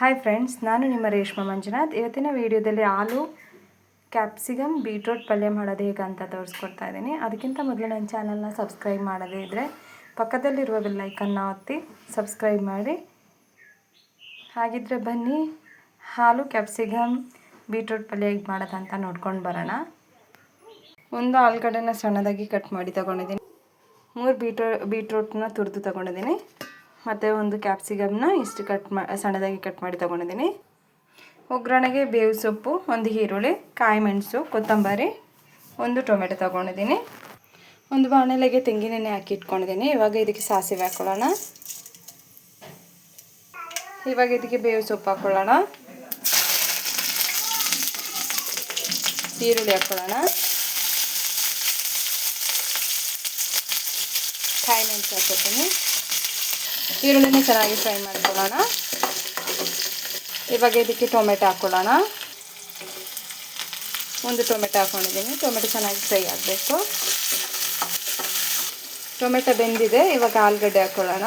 Hi friends ನಾನು ನಿಮ್ಮ ರೇಷ್ಮಾ ಮಂಜುನಾಥ್. ಇವತ್ತಿನ ವಿಡಿಯೋದಲ್ಲಿ ಹಾಲು, ಕ್ಯಾಪ್ಸಿಕಮ್, ಬೀಟ್ರೋಟ್ ಪಲ್ಯ ಮಾಡೋದು ಹೇಗೆ ಅಂತ ತೋರಿಸ್ಕೊಡ್ತಾ ಇದ್ದೀನಿ. ಅದಕ್ಕಿಂತ ಮೊದಲು ನನ್ನ ಚಾನಲ್ನ ಸಬ್ಸ್ಕ್ರೈಬ್ ಮಾಡದೇ ಇದ್ದರೆ ಪಕ್ಕದಲ್ಲಿರುವ ಬೆಲ್ಲೈಕನ್ನ ಒತ್ತಿ ಸಬ್ಸ್ಕ್ರೈಬ್ ಮಾಡಿ. ಹಾಗಿದ್ರೆ ಬನ್ನಿ, ಹಾಲು, ಕ್ಯಾಪ್ಸಿಕಮ್, ಬೀಟ್ರೋಟ್ ಪಲ್ಯ ಹೇಗೆ ಮಾಡೋದಂತ ನೋಡ್ಕೊಂಡು ಬರೋಣ. ಒಂದು ಆಲೂಗಡ್ಡೆನ ಸಣ್ಣದಾಗಿ ಕಟ್ ಮಾಡಿ ತೊಗೊಂಡಿದ್ದೀನಿ. ಮೂರು ಬೀಟ್ರೋ, ಬೀಟ್ರೋಟ್ನ ತುರಿದು ತಗೊಂಡಿದ್ದೀನಿ. ಮತ್ತು ಒಂದು ಕ್ಯಾಪ್ಸಿಕಮ್ನ ಇಷ್ಟು ಕಟ್ ಮಾ, ಸಣ್ಣದಾಗಿ ಕಟ್ ಮಾಡಿ ತೊಗೊಂಡಿದ್ದೀನಿ. ಒಗ್ಗರಣೆಗೆ ಬೇವು ಸೊಪ್ಪು, ಒಂದು ಈರುಳ್ಳಿ, ಕಾಯಿ ಮೆಣಸು, ಕೊತ್ತಂಬರಿ, ಒಂದು ಟೊಮೆಟೊ ತೊಗೊಂಡಿದ್ದೀನಿ. ಒಂದು ಬಾಣಲೆಗೆ ತೆಂಗಿನೆಣ್ಣೆ ಹಾಕಿ ಇಟ್ಕೊಂಡಿದ್ದೀನಿ. ಇವಾಗ ಇದಕ್ಕೆ ಸಾಸಿವೆ ಹಾಕ್ಕೊಳ್ಳೋಣ ಇವಾಗ ಇದಕ್ಕೆ ಬೇವು ಸೊಪ್ಪು ಹಾಕ್ಕೊಳ್ಳೋಣ ಈರುಳ್ಳಿ ಹಾಕ್ಕೊಳ್ಳೋಣ ಕಾಯಿ ಮೆಣಸು ಹಾಕ್ಕೊತೀನಿ. ಈರುಳ್ಳಿನ ಚೆನ್ನಾಗಿ ಫ್ರೈ ಮಾಡ್ಕೊಳ್ಳೋಣ. ಇವಾಗ ಇದಕ್ಕೆ ಟೊಮೆಟೊ ಹಾಕ್ಕೊಳ್ಳೋಣ ಒಂದು ಟೊಮೆಟೊ ಹಾಕ್ಕೊಂಡಿದ್ದೀನಿ ಟೊಮೆಟೊ ಚೆನ್ನಾಗಿ ಫ್ರೈ ಆಗಬೇಕು. ಟೊಮೆಟೊ ಬೆಂದಿದೆ. ಇವಾಗ ಆಲೂಗಡ್ಡೆ ಹಾಕ್ಕೊಳ್ಳೋಣ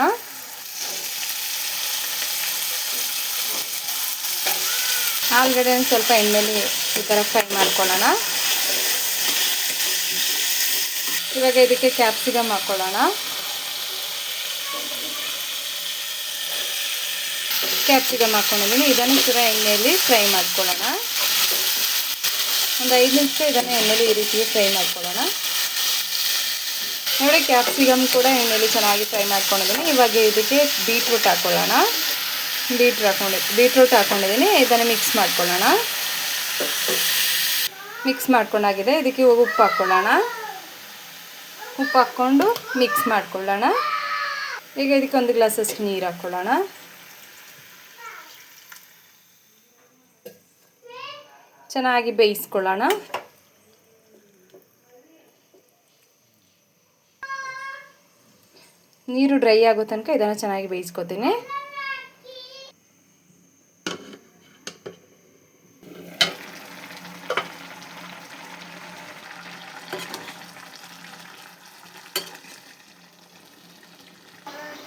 ಆಲೂಗಡ್ಡೆ ಸ್ವಲ್ಪ ಎಣ್ಣೆಲಿ ಈ ಥರ ಫ್ರೈ ಮಾಡ್ಕೊಳ್ಳೋಣ. ಇವಾಗ ಇದಕ್ಕೆ ಕ್ಯಾಪ್ಸಿಕಮ್ ಹಾಕ್ಕೊಳ್ಳೋಣ ಕ್ಯಾಪ್ಸಿಕಮ್ ಹಾಕ್ಕೊಂಡಿದ್ದೀನಿ ಇದನ್ನು ಕೂಡ ಎಣ್ಣೆಯಲ್ಲಿ ಫ್ರೈ ಮಾಡ್ಕೊಳ್ಳೋಣ. ಒಂದು ಐದು ನಿಮಿಷ ಇದನ್ನು ಎಣ್ಣೆಲಿ ಈ ರೀತಿ ಫ್ರೈ ಮಾಡ್ಕೊಳ್ಳೋಣ. ನೋಡಿ, ಕ್ಯಾಪ್ಸಿಕಮ್ ಕೂಡ ಎಣ್ಣೆಲಿ ಚೆನ್ನಾಗಿ ಫ್ರೈ ಮಾಡ್ಕೊಂಡಿದ್ದೀನಿ. ಇವಾಗ ಇದಕ್ಕೆ ಬೀಟ್ರೂಟ್ ಹಾಕ್ಕೊಳ್ಳೋಣ ಬೀಟ್ರೂಟ್ ಹಾಕ್ಕೊಂಡು ಬೀಟ್ರೂಟ್ ಹಾಕ್ಕೊಂಡಿದ್ದೀನಿ ಇದನ್ನು ಮಿಕ್ಸ್ ಮಾಡ್ಕೊಳ್ಳೋಣ. ಮಿಕ್ಸ್ ಮಾಡ್ಕೊಂಡಾಗಿದೆ. ಇದಕ್ಕೆ ಉಪ್ಪು ಹಾಕ್ಕೊಳ್ಳೋಣ ಉಪ್ಪು ಹಾಕ್ಕೊಂಡು ಮಿಕ್ಸ್ ಮಾಡ್ಕೊಳ್ಳೋಣ. ಈಗ ಇದಕ್ಕೆ ಒಂದು ಗ್ಲಾಸಷ್ಟು ನೀರು ಹಾಕ್ಕೊಳ್ಳೋಣ ಚೆನ್ನಾಗಿ ಬೇಯಿಸ್ಕೊಳ್ಳೋಣ. ನೀರು ಡ್ರೈ ಆಗೋ ತನಕ ಇದನ್ನು ಚೆನ್ನಾಗಿ ಬೇಯಿಸ್ಕೊತೀನಿ.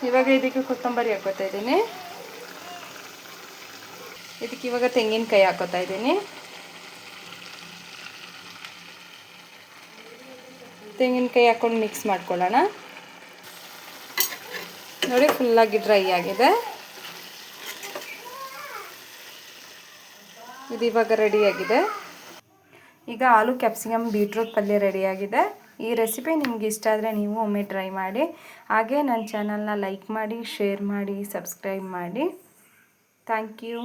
ಇವಾಗ ಇದಕ್ಕೆ ಕೊತ್ತಂಬರಿ ಹಾಕೋತಾ ಇದ್ದೀನಿ. ಇದಕ್ಕೆ ಇವಾಗ ತೆಂಗಿನಕಾಯಿ ಹಾಕೋತಾ ಇದ್ದೀನಿ. ತೆಂಗಿನಕಾಯಿ ಹಾಕ್ಕೊಂಡು ಮಿಕ್ಸ್ ಮಾಡ್ಕೊಳ್ಳೋಣ. ನೋಡಿ ಫುಲ್ಲಾಗಿ ಡ್ರೈ ಆಗಿದೆ. ಇದು ಇವಾಗ ರೆಡಿಯಾಗಿದೆ ಈಗ ಆಲೂ ಕ್ಯಾಪ್ಸಿಕಮ್ ಬೀಟ್ರೂಟ್ ಪಲ್ಯ ರೆಡಿಯಾಗಿದೆ ಈ ರೆಸಿಪಿ ನಿಮ್ಗೆ ಇಷ್ಟ ಆದರೆ ನೀವು ಒಮ್ಮೆ ಟ್ರೈ ಮಾಡಿ. ಹಾಗೆ ನನ್ನ ಚಾನಲ್ನ ಲೈಕ್ ಮಾಡಿ ಶೇರ್ ಮಾಡಿ ಸಬ್ಸ್ಕ್ರೈಬ್ ಮಾಡಿ. Thank you